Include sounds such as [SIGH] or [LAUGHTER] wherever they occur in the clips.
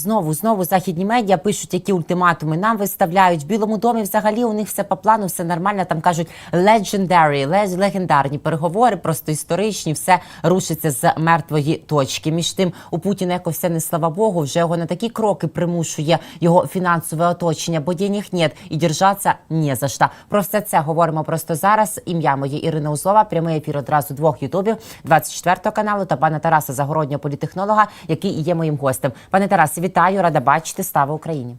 Знову, знову західні медіа пишуть, які ультиматуми нам виставляють. В Білому домі взагалі у них все по плану, все нормально. Там кажуть legendary, легендарні переговори, просто історичні, все рушиться з мертвої точки. Між тим, у Путіна якось все не слава Богу, вже його на такі кроки примушує його фінансове оточення, бо денег нет і держаться не за що. Про все це говоримо просто зараз. Ім'я моє Ірина Узлова. Прямий ефір одразу двох ютубів 24 каналу та пана Тараса Загороднього політехнолога, який є моїм гостем. Пане Тарасе, вітаю, рада бачити. Слава Україні.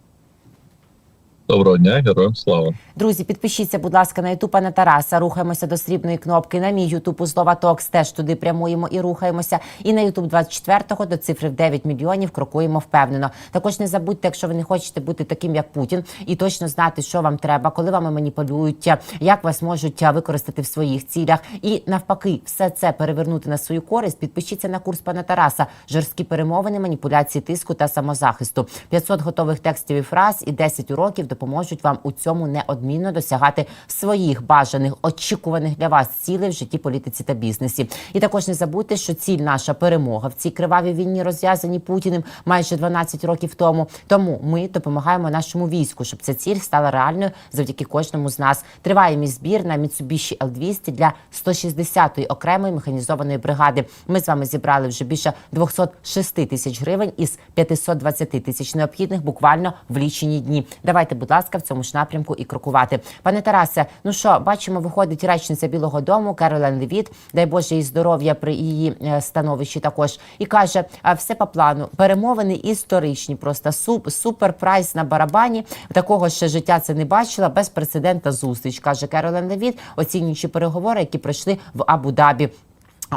Доброго дня, героям слава. Друзі, підпишіться, будь ласка, на ютуб пана Тараса. Рухаємося до срібної кнопки. На мій ютуб Узлова Токс теж туди прямуємо і рухаємося. І на ютуб 24-го до цифри в 9 мільйонів крокуємо впевнено. Також не забудьте, якщо ви не хочете бути таким, як Путін, і точно знати, що вам треба, коли вами маніпулюють, як вас можуть використати в своїх цілях. І навпаки, все це перевернути на свою користь. Підпишіться на курс пана Тараса. Жорсткі перемовини, маніпуляції тиску та самозахисту. 500 готових текстів і фраз і 10 уроків допоможуть вам у цьому неодмінно досягати своїх бажаних, очікуваних для вас цілей в житті, політиці та бізнесі. І також не забудьте, що ціль наша перемога в цій кривавій війні, розв'язаній Путіним майже 12 років тому. Тому ми допомагаємо нашому війську, щоб ця ціль стала реальною завдяки кожному з нас. Триває мій збір на Mitsubishi L200 для 160-ї окремої механізованої бригади. Ми з вами зібрали вже більше 206 тисяч гривень із 520 тисяч необхідних буквально в лічені дні. Давайте, будь ласка, в цьому ж напрямку і крокувати. Пане Тарасе, ну що, бачимо, виходить речниця Білого Дому Керолен Левіт, дай Боже їй здоров'я при її е, становищі також. І каже, все по плану. Перемовини історичні, просто суп, супер прайс на барабані. Такого ще життя це не бачила. Безпрецедентна зустріч, каже Керолен Левіт, оцінюючи переговори, які пройшли в Абу-Дабі.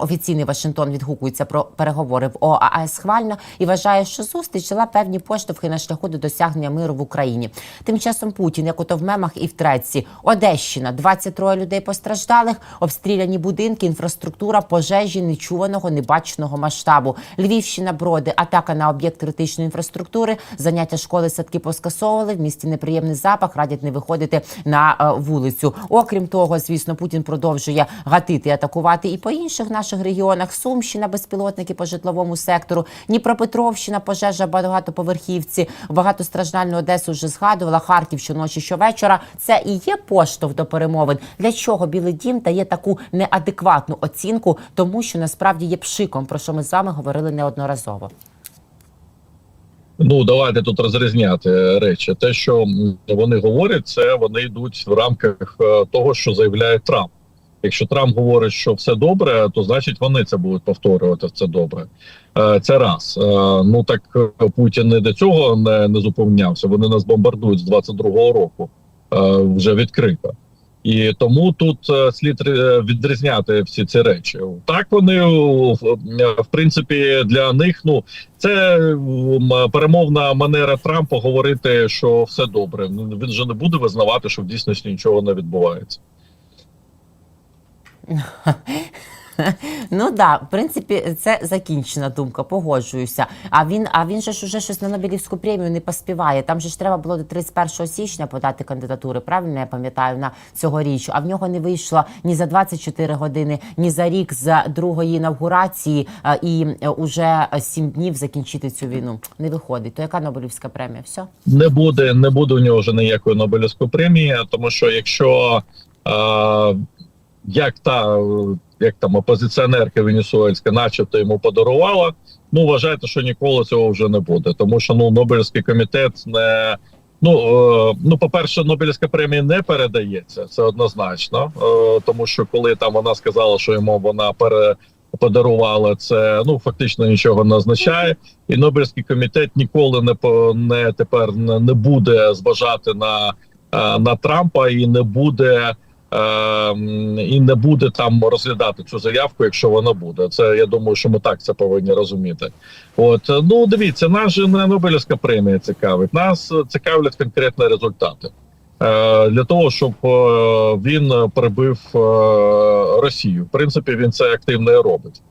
Офіційний Вашингтон відгукується про переговори в ОАЕ схвально і вважає, що зустріч дала певні поштовхи на шляху до досягнення миру в Україні. Тим часом Путін, як ото в мемах і в треці, Одещина, 23 людей постраждалих, обстріляні будинки, інфраструктура, пожежі нечуваного, небаченого масштабу. Львівщина, броди, атака на об'єкт критичної інфраструктури, заняття школи, садки поскасовували. В місті неприємний запах, радять не виходити на е, вулицю. Окрім того, звісно, Путін продовжує гатити, атакувати і по інших наших регіонах. Сумщина, безпілотники по житловому сектору, Дніпропетровщина, пожежа багатоповерхівці, багатостраждальну Одесу вже згадувала. Харків щоночі, щовечора. Це і є поштовх до перемовин. Для чого Білий Дім дає таку неадекватну оцінку, тому що насправді є пшиком, про що ми з вами говорили неодноразово. Ну давайте тут розрізняти речі. Те, що вони говорять, це вони йдуть в рамках е, того, що заявляє Трамп. Якщо Трамп говорить, що все добре, то значить вони це будуть повторювати. Це добре. Е, Це раз. Е, Ну так е, Путін не до цього не, не зупинявся. Вони нас бомбардують з 22-го року вже відкрито. І тому тут слід відрізняти всі ці речі. Так вони в, в принципі для них ну це перемовна манера Трампа говорити, що все добре. Ну, Він же не буде визнавати, що в дійсності нічого не відбувається. [LAUGHS] Ну да, в принципі, це закінчена думка, погоджуюся. А він, а він же ж уже щось на Нобелівську премію не поспіває. Там же ж треба було до 31 січня подати кандидатури. Правильно я пам'ятаю на цьогоріч. А в нього не вийшло ні за 24 години, ні за рік з другої інавгурації і е, уже 7 днів закінчити цю війну. Не виходить. То яка Нобелівська премія? Все? Не буде, не буде у нього вже ніякої Нобелівської премії, тому що якщо е, як та як там опозиціонерка Венесуельська, начебто йому подарувала, ну вважайте, що ніколи цього вже не буде, тому що ну Нобелівський комітет не. Ну, е, ну, по-перше, Нобелівська премія не передається, це однозначно. Е, тому що коли там вона сказала, що йому вона пере подарувала, це ну фактично нічого не означає. І Нобелівський комітет ніколи не по не тепер не, не буде зважати на, е, на Трампа і не буде. Е, І не буде там розглядати цю заявку, якщо вона буде. Це я думаю, що ми так це повинні розуміти. От ну дивіться, нас же не Нобелівська премія цікавить. Нас цікавлять конкретні результати Е, для того, щоб е, він прибив е, Росію. В принципі, він це активно і робить.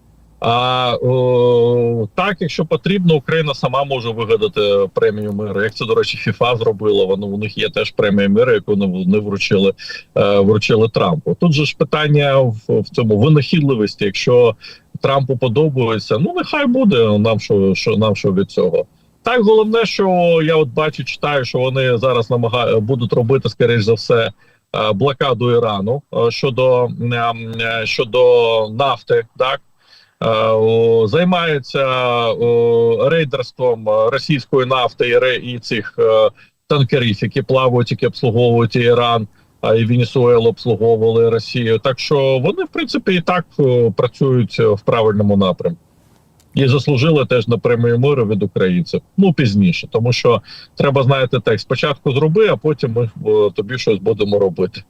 А о, так, якщо потрібно, Україна сама може вигадати премію миру. Як це, до речі, ФІФА зробила. Воно у них є теж премія миру, яку не вручили е, вручили Трампу. Тут же ж питання в, в цьому винахідливості. Якщо Трампу подобається, ну нехай буде нам що, що нам що від цього. Так, головне, що я от бачу, читаю, що вони зараз намага... будуть робити, скоріш за все, е, блокаду Ірану е, щодо, е, щодо нафти. Так Е, займаються рейдерством е, російської нафти і, цих е, танкерів, які плавають, які обслуговують Іран. А і Венесуелу обслуговували Росію. Так що вони, в принципі, і так е, працюють е, в правильному напрямку. І заслужили теж на премію миру від українців. Ну пізніше, тому що треба знаєте так: спочатку зроби, а потім ми е, тобі щось будемо робити.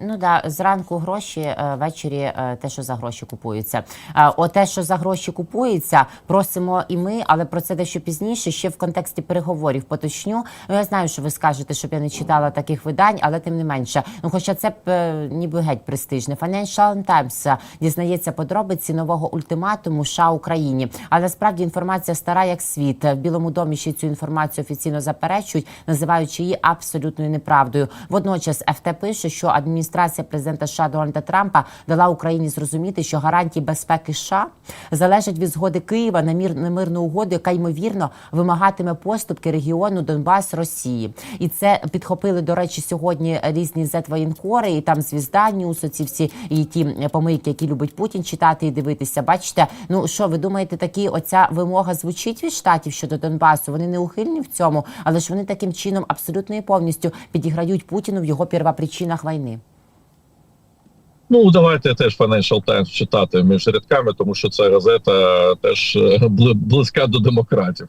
Ну да, зранку гроші, е, ввечері е, те, що за гроші купується. Е, О, те, що за гроші купується, просимо і ми, але про це дещо пізніше. Ще в контексті переговорів поточню. Ну я знаю, що ви скажете, щоб я не читала таких видань, але тим не менше. Ну, хоча це б ніби геть престижне. Financial Times дізнається подробиці нового ультиматуму США Україні. Але справді інформація стара як світ. В Білому домі ще цю інформацію офіційно заперечують, називаючи її абсолютною неправдою. Водночас ФТ пише, що адміністрація президента США Дональда Трампа дала Україні зрозуміти, що гарантії безпеки США залежать від згоди Києва на мір на мирну угоду, яка ймовірно вимагатиме поступки регіону Донбас Росії. І це підхопили до речі сьогодні різні зетвоєнкори, і там звізда Ньюс, оці всі і ті помийки, які любить Путін читати і дивитися. Бачите, ну що ви думаєте, такі оця вимога звучить від штатів щодо Донбасу? Вони не ухильні в цьому, але ж вони таким чином абсолютно і повністю підіграють Путіну в його первопричинах війни. Ну давайте теж Financial Times читати між рядками, тому що ця газета теж е, близька до демократів.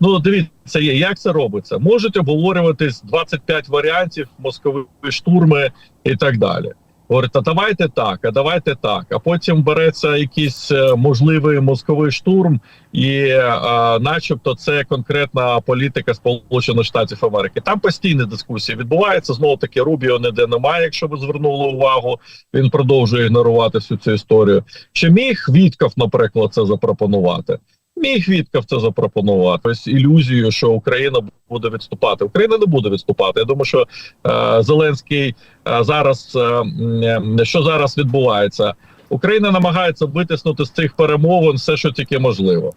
Ну дивіться, як це робиться. Можуть обговорюватись 25 варіантів, москові штурми і так далі. Говорить, а давайте так, а давайте так. А потім береться якийсь е, можливий мозковий штурм, і, е, начебто, це конкретна політика Сполучених Штатів Америки. Там постійні дискусії відбуваються. Знову таки Рубіо ніде немає. Якщо ви звернули увагу, він продовжує ігнорувати всю цю історію. Чи міг Вітков, наприклад, це запропонувати? Міг Вітков це запропонувати ось ілюзію, що Україна буде відступати. Україна не буде відступати. Я думаю, що е, Зеленський е, зараз е, що зараз відбувається. Україна намагається витиснути з цих перемовин все, що тільки можливо.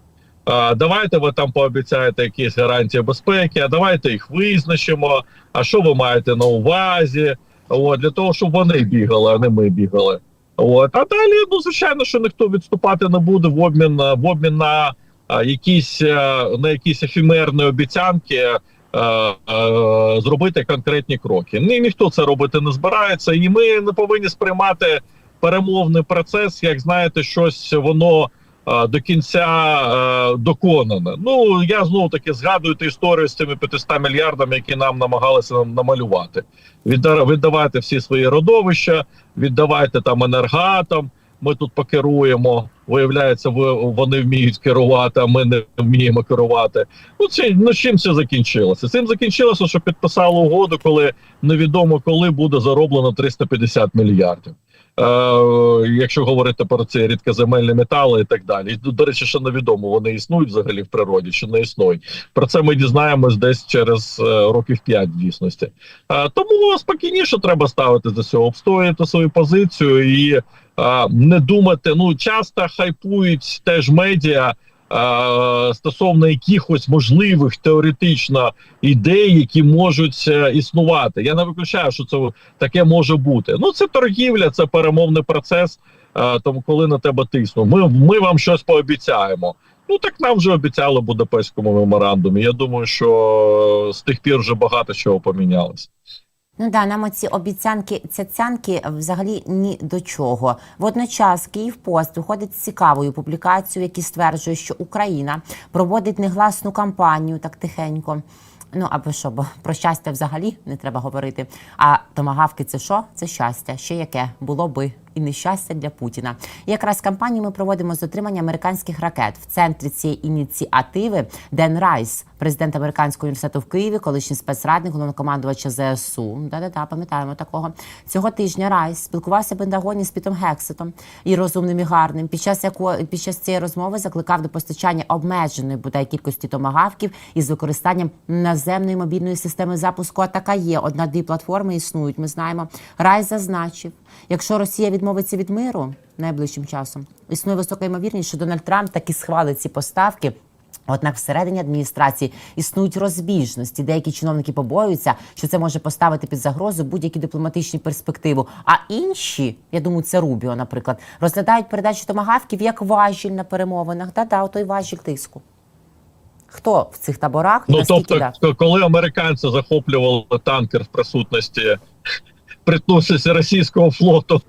А, давайте ви там пообіцяєте якісь гарантії безпеки, а давайте їх визначимо. А що ви маєте на увазі? От, для того, щоб вони бігали, а не ми бігали. От, а далі, ну звичайно, що ніхто відступати не буде в обмін в обмін на якісь е, на якісь ефемерні обіцянки. е, е, Зробити конкретні кроки. Ні, ніхто це робити не збирається, і ми не повинні сприймати перемовний процес, як знаєте, щось воно до кінця доконане. Ну я знову таки згадую ту історію з цими 500 мільярдами, які нам намагалися нам намалювати. Відда- Віддавайте всі свої родовища, віддавайте там енергатам. Ми тут покеруємо. Виявляється, ви вони вміють керувати, а ми не вміємо керувати. Ну це ну чим це закінчилося? Цим закінчилося, що підписали угоду, коли невідомо коли буде зароблено 350 мільярдів. Е, якщо говорити про ці рідкоземельні метали і так далі. До речі, ще невідомо, вони існують взагалі в природі чи не існують. Про це ми дізнаємось десь через е, років 5 в дійсності. Е, тому спокійніше треба ставити до цього, обстояти свою позицію і не думати. Ну часто хайпують теж медіа. Стосовно якихось можливих теоретично ідей, які можуть е, існувати, я не виключаю, що це таке може бути. Ну це торгівля, це перемовний процес. е, Тому коли на тебе тиснуть, ми, ми вам щось пообіцяємо. Ну так нам вже обіцяли в Будапештському меморандумі. Я думаю, що з тих пір вже багато чого помінялося. Ну да, нам оці обіцянки, цяцянки взагалі ні до чого. Водночас Київпост виходить з цікавою публікацією, які стверджує, що Україна проводить негласну кампанію так тихенько. Ну або що, бо про щастя взагалі не треба говорити. А томагавки це що? Це щастя. Ще яке було би і нещастя для Путіна. І якраз кампанію ми проводимо з отримання американських ракет в центрі цієї ініціативи Ден Райс, президент американського університету в Києві, колишній спецрадник головнокомандувача ЗСУ. Да-да-да, пам'ятаємо такого. Цього тижня Райс спілкувався в Пентагоні з Пітом Гексетом і розумним і гарним. Під час якої під час цієї розмови закликав до постачання обмеженої бодай кількості томагавків із використанням наземної мобільної системи запуску. А така є. Одна дві платформи існують. Ми знаємо. Райс зазначив, якщо Росія відмовиться від миру найближчим часом, існує висока ймовірність, що Дональд Трамп таки схвалить ці поставки. Однак всередині адміністрації існують розбіжності. Деякі чиновники побоюються, що це може поставити під загрозу будь-які дипломатичні перспективу. А інші, я думаю, це Рубіо, наприклад, розглядають передачу томагавків як важіль на перемовинах. Та-да, той важіль тиску. Хто в цих таборах? Ну тобто, да? коли американці захоплювали танкер в присутності присутності російського флоту,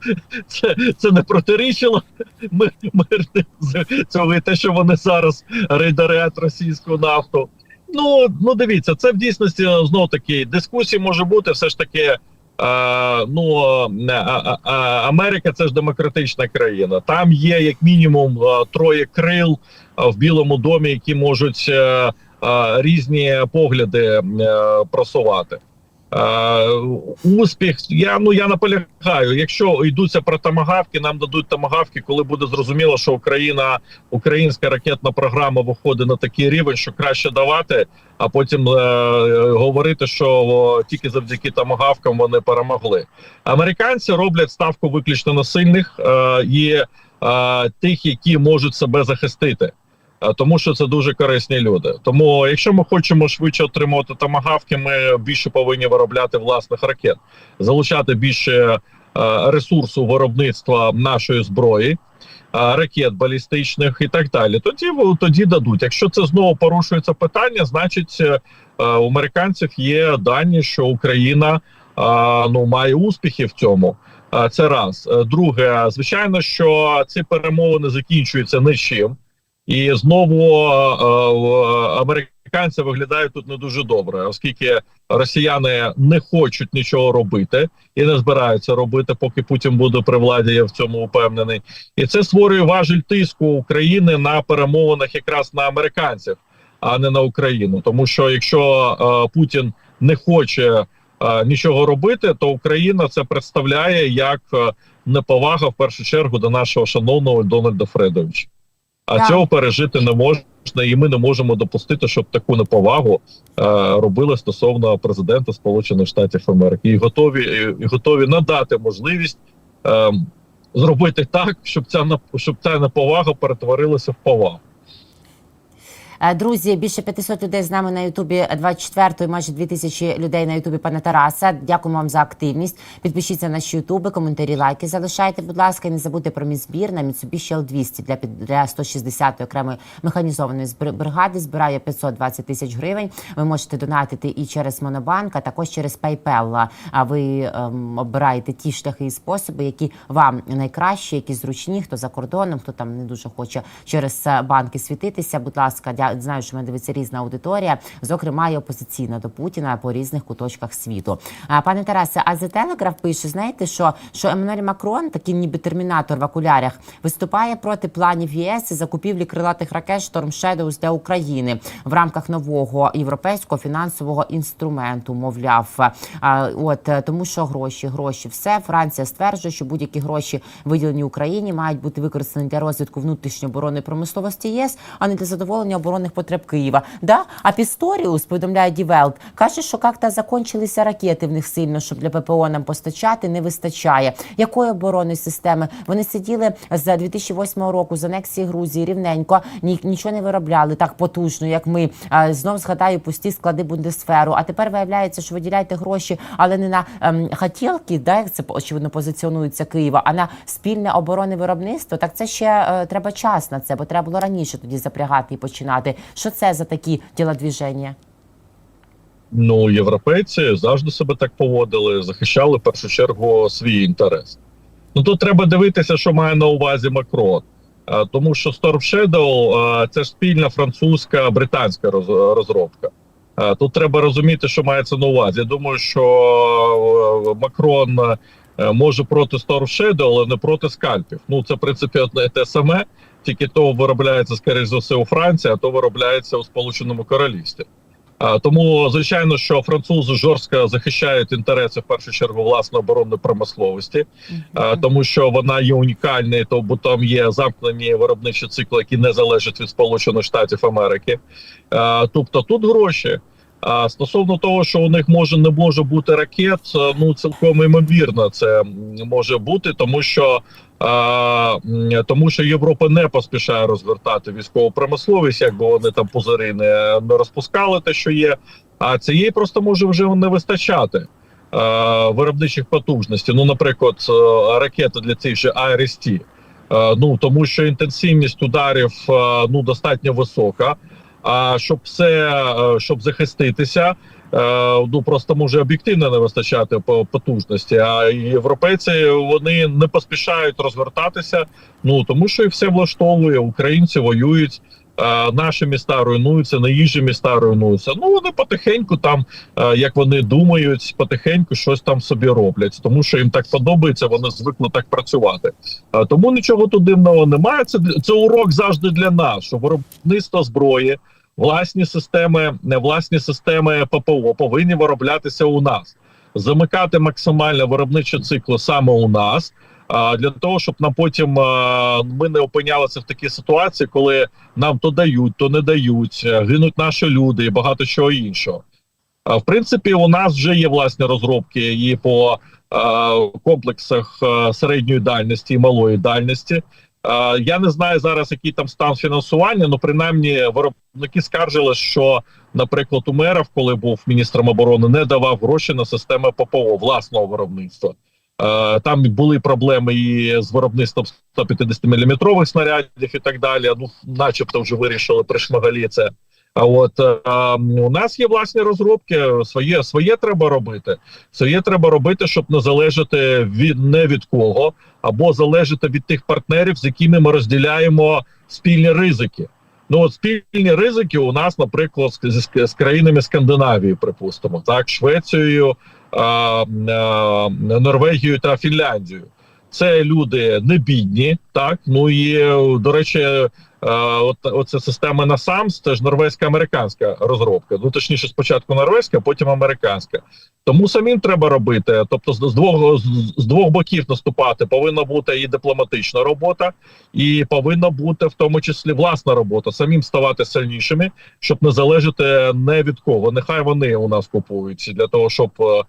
це, це не протирічило ми- мирним з- цього те, що вони зараз рейдерять російську нафту. Ну ну дивіться, це в дійсності знов таки дискусії може бути все ж таки. Е, ну а, а, а, Америка це ж демократична країна. Там є як мінімум е, троє крил е, в Білому домі, які можуть е, е, різні погляди е, просувати. Е, успіх, я ну я наполягаю. Якщо йдуться про тамагавки, нам дадуть тамагавки, коли буде зрозуміло, що Україна, українська ракетна програма виходить на такий рівень, що краще давати, а потім е, говорити, що о, тільки завдяки тамагавкам вони перемогли. Американці роблять ставку виключно на сильних е, і е, тих, які можуть себе захистити. Е, Тому що це дуже корисні люди. Тому, якщо ми хочемо швидше отримувати тамагавки, ми більше повинні виробляти власних ракет, залучати більше е, ресурсу виробництва нашої зброї, е, ракет балістичних і так далі. Тоді тоді дадуть. Якщо це знову порушується питання, значить у американців є дані, що Україна ну має успіхи в цьому. Це раз. Друге, звичайно, що ці перемовини закінчуються нічим. І знову е, американці виглядають тут не дуже добре, оскільки росіяни не хочуть нічого робити і не збираються робити, поки Путін буде при владі. Я в цьому упевнений, і це створює важіль тиску України на перемовинах якраз на американців, а не на Україну. Тому що якщо е, Путін не хоче е, нічого робити, то Україна це представляє як неповага в першу чергу до нашого шановного Дональда Фредовича. А Так. цього пережити не можна, і ми не можемо допустити, щоб таку неповагу е, робили стосовно президента Сполучених Штатів Америки, і готові і, готові надати можливість е, зробити так, щоб ця щоб ця неповага перетворилася в повагу. Е, Друзі, більше 500 людей з нами на Ютубі 24-ї, майже 2000 людей на Ютубі пана Тараса. Дякуємо вам за активність. Підпишіться на наші Ютуби, коментарі, лайки залишайте, будь ласка, і не забудьте про мій збір на Mitsubishi L200 для, під- для 160-ї окремої механізованої бригади. Збирає 520 тисяч гривень. Ви можете донатити і через Монобанк, а також через PayPal. А ви ем, обираєте ті шляхи і способи, які вам найкращі, які зручні, хто за кордоном, хто там не дуже хоче через е, банки світитися. Будь ласка, знаю, що мене дивиться різна аудиторія, зокрема і опозиційна до Путіна по різних куточках світу. Пане Тарасе, а The Telegraph пише: знаєте, що, що Еммануель Макрон, такий ніби термінатор в окулярах, виступає проти планів ЄС і закупівлі крилатих ракет Storm Shadows для України в рамках нового європейського фінансового інструменту. Мовляв, от тому, що гроші, гроші, все Франція стверджує, що будь-які гроші виділені Україні мають бути використані для розвитку внутрішньої оборонної промисловості ЄС, а не для задоволення оборонних потреб Києва. Да? А Пісторіус, повідомляє Дівелп, каже, що як-то закончилися ракети в них сильно, щоб для ППО нам постачати, не вистачає. Якої оборонної системи? Вони сиділи з 2008 року з анексії Грузії рівненько, ні, нічого не виробляли так потужно, як ми. Знов згадаю пусті склади Бундесферу. А тепер виявляється, що виділяєте гроші, але не на ем, хотілки, да, як це очевидно позиціонується Києва, а на спільне оборонне виробництво. Так це ще е, треба час на це, бо треба було раніше тоді запрягати і починати. Що це за такі тілодвіження? Ну, європейці завжди себе так поводили, захищали в першу чергу свій інтерес. Ну тут треба дивитися, що має на увазі Макрон. Тому що Storm Shadow це ж спільна французька британська роз- розробка. Тут треба розуміти, що мається на увазі. Я думаю, що е, Макрон е, може проти Storm Shadow, але не проти скальпів. Ну це в принципі одне те саме, тільки то виробляється скоріш за все у Франції, а то виробляється у Сполученому Королівстві. Тому, звичайно, що французи жорстко захищають інтереси в першу чергу власної оборонної промисловості, тому що вона є унікальною, то бо там є замкнені виробничі цикли, які не залежать від Сполучених Штатів Америки. Тобто тут гроші. А стосовно того, що у них може не може бути ракет, е, ну цілком імовірно, це може бути, тому що а, тому що Європа не поспішає розвертати військову промисловість, якби вони там пузири не, не розпускали те, що є. А цієї просто може вже не вистачати е, виробничих потужностей. Ну, наприклад, е, ракети для цих же АРСТ. Ну тому що інтенсивність ударів е, ну достатньо висока. А щоб все е, щоб захиститися, ну просто може об'єктивно не вистачати по потужності. А європейці вони не поспішають розвертатися. Ну тому що їх все влаштовує. Українці воюють. е, Наші міста руйнуються, наїжджі міста руйнуються. Ну вони потихеньку там, е, як вони думають, потихеньку щось там собі роблять, тому що їм так подобається, вони звикли так працювати. Е, Тому нічого тут дивного немає. Це це урок завжди для нас, що виробництво зброї, власні системи, власні системи ППО повинні вироблятися у нас, замикати максимально виробничі цикли саме у нас. Для того, щоб нам потім ми не опинялися в такій ситуації, коли нам то дають, то не дають, е, гинуть наші люди і багато чого іншого. В принципі, у нас вже є власні розробки і по комплексах середньої дальності і малої дальності. Я не знаю зараз, який там стан фінансування. але принаймні виробники скаржили, що, наприклад, Умеров, коли був міністром оборони, не давав гроші на системи ППО власного виробництва. Там були проблеми і з виробництвом 150 мм снарядів і так далі. Ну, начебто, вже вирішили при шмагалі це. А от е, у нас є власні розробки, своє своє треба робити. Своє треба робити, щоб не залежати від не від кого, або залежати від тих партнерів, з якими ми розділяємо спільні ризики. Ну от спільні ризики у нас, наприклад, з, з, з країнами Скандинавії, припустимо, так, Швецією, а, а, Норвегією та Фінляндією. Це люди не бідні, так ну і до речі, е, от оця система NASAMS, це ж норвезька-американська розробка. Ну точніше, спочатку норвезька, потім американська. Тому самим треба робити. Тобто, з, двох з, двох боків наступати повинна бути і дипломатична робота, і повинна бути в тому числі власна робота, самим ставати сильнішими, щоб не залежати не від кого. Нехай вони у нас купують для того, щоб е, е,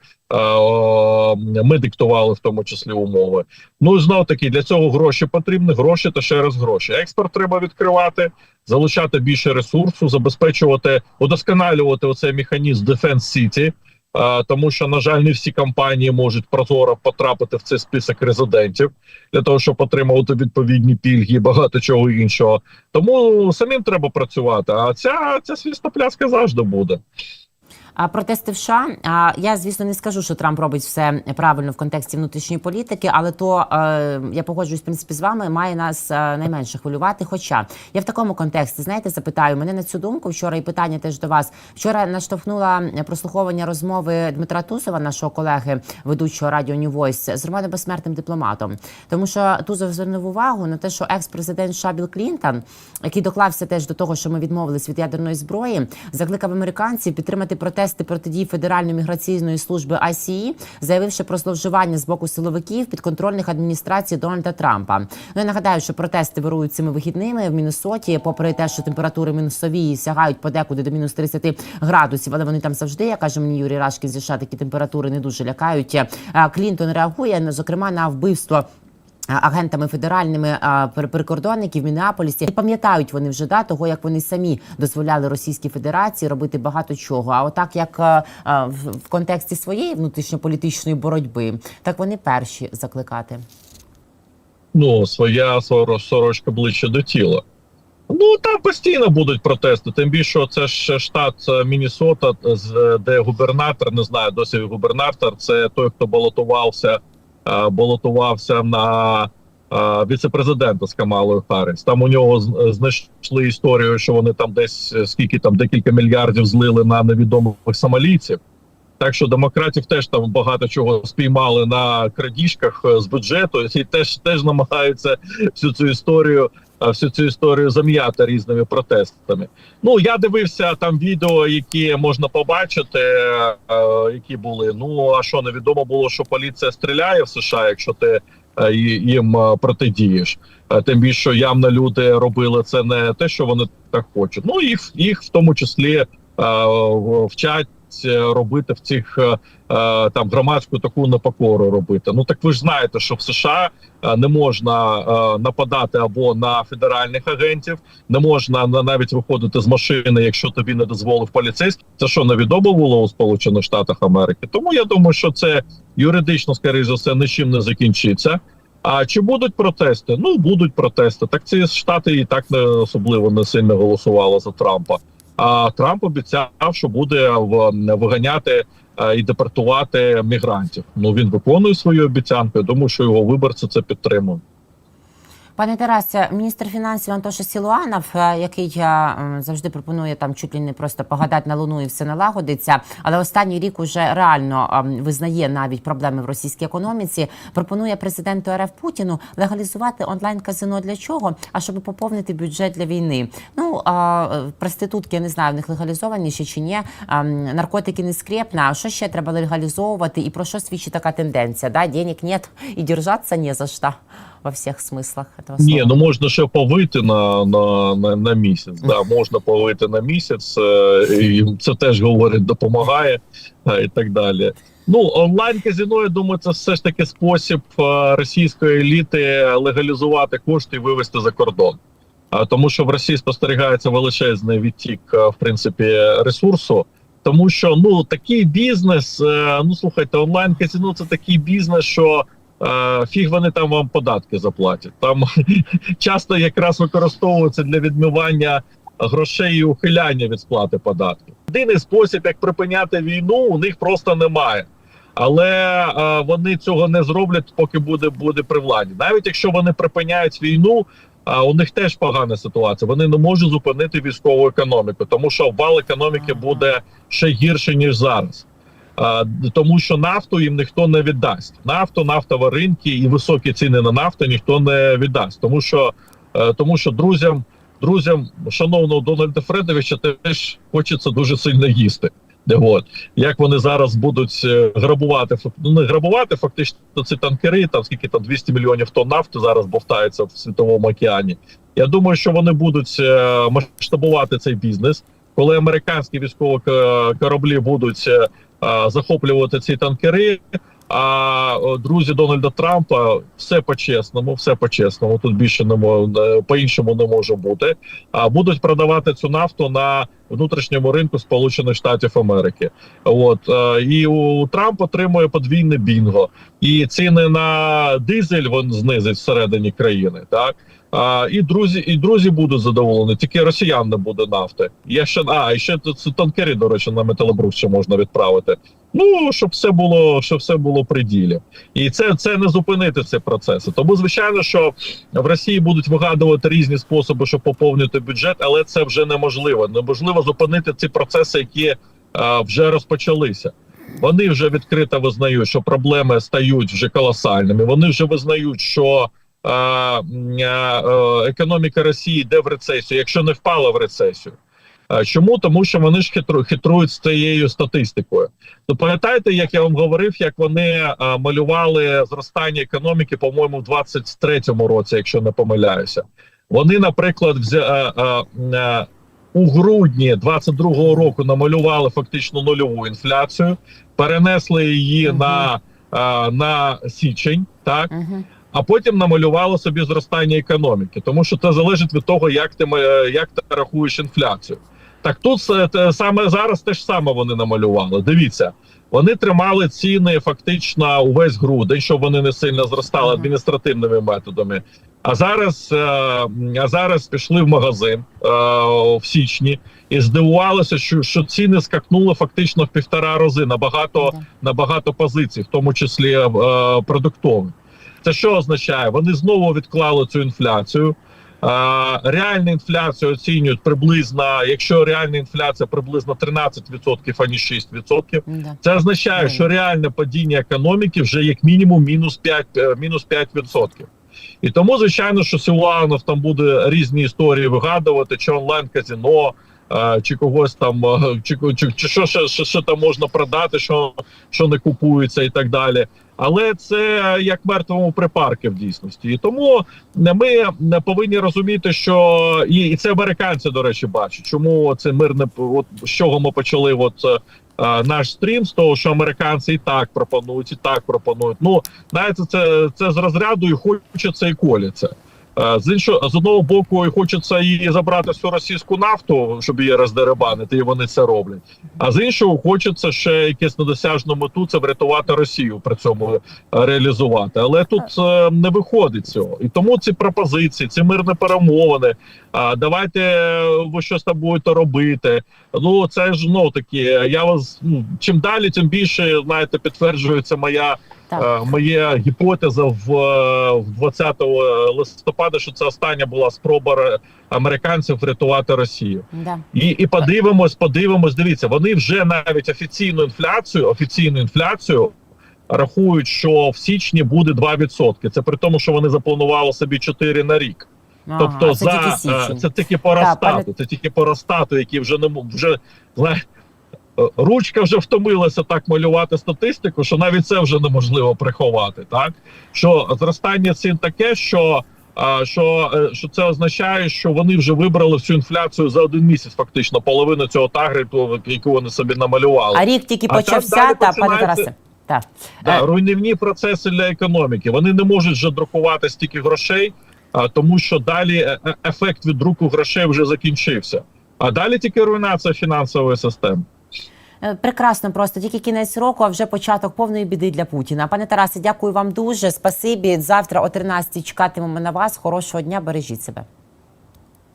ми диктували в тому числі умови. Ну і знов таки для цього гроші потрібні. Гроші та ще раз гроші. Експорт треба відкривати, залучати більше ресурсу, забезпечувати, удосконалювати оцей механізм Defense City. Тому що на жаль, не всі компанії можуть прозоро потрапити в цей список резидентів для того, щоб отримувати відповідні пільги і багато чого іншого. Тому самим треба працювати. А ця ця свістопляска завжди буде. Протести в США, я звісно не скажу, що Трамп робить все правильно в контексті внутрішньої політики, але то е, я погоджуюсь в принципі з вами, має нас е, найменше хвилювати. Хоча я в такому контексті, знаєте, запитаю мене на цю думку вчора, і питання теж до вас. Вчора наштовхнула прослуховування розмови Дмитра Тузова, нашого колеги, ведучого радіо New Voice, з Романом Безсмертним дипломатом. Тому що Тузов звернув увагу на те, що екс-президент США Клінтон, який доклався теж до того, що ми відмовились від ядерної зброї, закликав американців підтримати протести протидії Федеральної міграційної служби ICE, заявивши про зловживання з боку силовиків підконтрольних адміністрацій Дональда Трампа. Ну я нагадаю, що протести вирують цими вихідними в Міннесоті, попри те, що температури мінусові сягають подекуди до мінус 30 градусів, але вони там завжди, як каже мені Юрій Рашкін зі США, такі температури не дуже лякають. Клінтон реагує зокрема на вбивство. Агентами федеральними прикордонників в Мінеаполісі і пам'ятають вони вже да того, як вони самі дозволяли Російській Федерації робити багато чого. А отак, як в, контексті своєї внутрішньополітичної боротьби, так вони перші закликати. ну, своя соро- сорочка ближче до тіла. Ну там постійно будуть протести. Тим більше це ж штат е, Міннесота, з- де губернатор, не знаю, досі губернатор. Це той, хто балотувався, е, балотувався на віцепрезидента віце-президента з Камалою Харріс. Там у нього з- знайшли історію, що вони там десь е, скільки там декілька мільярдів злили на невідомих сомалійців. Так що демократів теж там багато чого спіймали на крадіжках е, з бюджету, і теж теж намагаються всю цю історію, е, всю цю історію зам'яти різними протестами. Ну я дивився там відео, які можна побачити, е, які були. Ну а що невідомо було, що поліція стріляє в США, якщо ти е, їм е, протидієш. Е, Тим більше явно люди робили це не те, що вони так хочуть. Ну їх їх в тому числі е, вчать е, робити в цих е, е, там громадську таку непокору робити. Ну так ви ж знаєте, що в США е, не можна е, нападати або на федеральних агентів, не можна на- навіть виходити з машини, якщо тобі не дозволив поліцейський. Це що невідомо було у Сполучених Штатах Америки. Тому я думаю, що це юридично, скоріше за все, нічим не закінчиться. А чи будуть протести? Ну будуть протести. Так ці штати і так не особливо не сильно голосували за Трампа. А Трамп обіцяв, що буде в- виганяти е, і депортувати мігрантів. Ну він виконує свою обіцянку. Я думаю, що його виборці це підтримують. Пане Тарасе, міністр фінансів Антоша Сілуанов, е, який е, завжди пропонує там чуть ли не просто погадати на луну і все налагодиться, але останній рік уже реально ем, визнає навіть проблеми в російській економіці. Пропонує президенту РФ Путіну легалізувати онлайн казино для чого? А щоб поповнити бюджет для війни. Ну е, проститутки я не знаю, в них легалізовані ще чи ні. А, наркотики не скрепна. А що ще треба легалізовувати? І про що свідчить така тенденція? Да, денег нет і держатися не за що во всіх смислах этого слова. Ні, ну можна ще повити на, на, на, на місяць. Да, [LAUGHS] можна повити на місяць, і це теж говорить, допомагає і так далі. Ну, онлайн казино, я думаю, це все ж таки спосіб е, російської еліти легалізувати кошти і вивести за кордон. А тому, що в Росії спостерігається величезний відтік, е, в принципі, ресурсу. Тому що ну такий бізнес, е, ну слухайте, онлайн казино це такий бізнес, що фіг вони там вам податки заплатять. Там [LAUGHS] часто якраз використовується для відмивання грошей і ухиляння від сплати податків. Єдиний спосіб, як припиняти війну, у них просто немає. Але е, вони цього не зроблять, поки буде, буде при владі. Навіть якщо вони припиняють війну, а у них теж погана ситуація. Вони не можуть зупинити військову економіку, тому що обвал економіки буде ще гірше ніж зараз. Тому що нафту їм ніхто не віддасть. Нафту, нафтові ринки і високі ціни на нафту ніхто не віддасть, тому що е, тому що друзям, друзям шановного Дональда Фредовича теж хочеться дуже сильно їсти. Де от як вони зараз будуть е, грабувати ну не грабувати, фактично ці танкери, там скільки там 200 мільйонів тонн нафти зараз бовтається в світовому океані. Я думаю, що вони будуть е, масштабувати цей бізнес, коли американські військові кораблі будуть захоплювати ці танкери. А друзі Дональда Трампа все по-чесному, все по-чесному. Тут більше не мо- е, по-іншому не може бути. А будуть продавати цю нафту на внутрішньому ринку Сполучених Штатів Америки. От е, і у Трамп отримує подвійне бінго, і ціни на дизель він знизить всередині країни. Так а, і друзі, і друзі будуть задоволені. Тільки росіян не буде нафти. Є ще а і ще ці танкери, до речі, на металобрух ще можна відправити. Ну щоб все було, щоб все було при ділі, і це, це не зупинити ці процеси. Тому звичайно, що в Росії будуть вигадувати різні способи, щоб поповнити бюджет, але це вже неможливо. Неможливо зупинити ці процеси, які е, вже розпочалися. Вони вже відкрито визнають, що проблеми стають вже колосальними. Вони вже визнають, що економіка Росії йде в рецесію, якщо не впала в рецесію. Е, Чому? Тому що вони ж хитру, хитрують з цією статистикою. То пам'ятаєте, як я вам говорив, як вони е, малювали зростання економіки, по-моєму, в 23-му році, якщо не помиляюся. Вони, наприклад, взя, е, е, е, у грудні 22-го року намалювали фактично нульову інфляцію, перенесли її Мгм. на, е, на січень, так Угу. А потім намалювало собі зростання економіки, тому що це залежить від того, як ти як ти рахуєш інфляцію. Так тут те саме зараз те ж саме вони намалювали. Дивіться, вони тримали ціни фактично увесь грудень, щоб вони не сильно зростали адміністративними методами. А зараз, е, а зараз пішли в магазин е, в січні і здивувалися, що, що ціни скакнули фактично в півтора рази на багато на багато позицій, в тому числі е, продуктових. Це що означає? Вони знову відклали цю інфляцію. Реальну інфляцію оцінюють приблизно, якщо реальна інфляція приблизно 13%, а не 6%, Да. це означає, що реальне падіння економіки вже як мінімум мінус 5, е, мінус 5%. І тому, звичайно, що Силуанов там буде різні історії вигадувати, чи онлайн-казино, е, чи когось там, е, чи, чи, чи що, що, що, що там можна продати, що, що не купується і так далі. Але це як мертвому припарки в дійсності. І тому ми повинні розуміти, що і, це американці, до речі, бачать, чому це мирне от з чого ми почали. От е, наш стрім з того, що американці і так пропонують, і так пропонують. Ну знаєте, це це з розряду і хочеться, і коляться. Е, З іншого з одного боку, хочеться і забрати всю російську нафту, щоб її роздеребанити, і вони це роблять. А з іншого, хочеться ще якесь недосяжну мету це врятувати Росію при цьому е, реалізувати. Але тут е, не виходить цього, і тому ці пропозиції, ці мирні перемовини. А давайте е, ви щось там будете робити. Ну це ж ну такі. Я вас ну чим далі, тим більше знаєте, підтверджується моя. Так. Е, Моя гіпотеза в, е, в 20 листопада, що це остання була спроба американців врятувати Росію. Да. І, і подивимось, подивимось. Дивіться, вони вже навіть офіційну інфляцію, офіційну інфляцію рахують, що в січні буде 2%. Це при тому, що вони запланували собі 4 на рік. Ага, Тобто, це за тільки е, це тільки по Так, Росстату, це тільки по Росстату, які вже не вже знає. Е, Ручка вже втомилася так малювати статистику, що навіть це вже неможливо приховати. Так що зростання цін таке, що що, е, що це означає, що вони вже вибрали всю інфляцію за один місяць, фактично половину цього таргету, яку вони собі намалювали. А рік тільки почався, та пане Тарасе. Так. Да, Е, руйнівні процеси для економіки. Вони не можуть вже друкувати стільки грошей, а, тому що далі е- е- ефект від друку грошей вже закінчився. А далі тільки руйнація фінансової системи. Е, Прекрасно, просто тільки кінець року, а вже початок повної біди для Путіна. Пане Тарасе, дякую вам дуже. Спасибі. Завтра о 13 чекатимемо на вас. Хорошого дня, бережіть себе.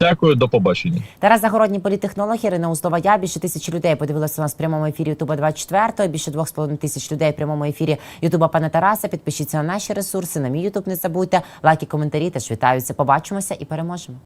Дякую, до побачення. Тарас Загородній політтехнолог, Ірина Узлова. Я більше тисячі людей подивилися нас в прямому ефірі Ютуба 24 Більше двох з половиною тисяч людей в прямому ефірі Ютуба пана Тараса. Підпишіться на наші ресурси. На мій Ютуб не забудьте. Лайки, коментарі теж вітаються. Побачимося і переможемо.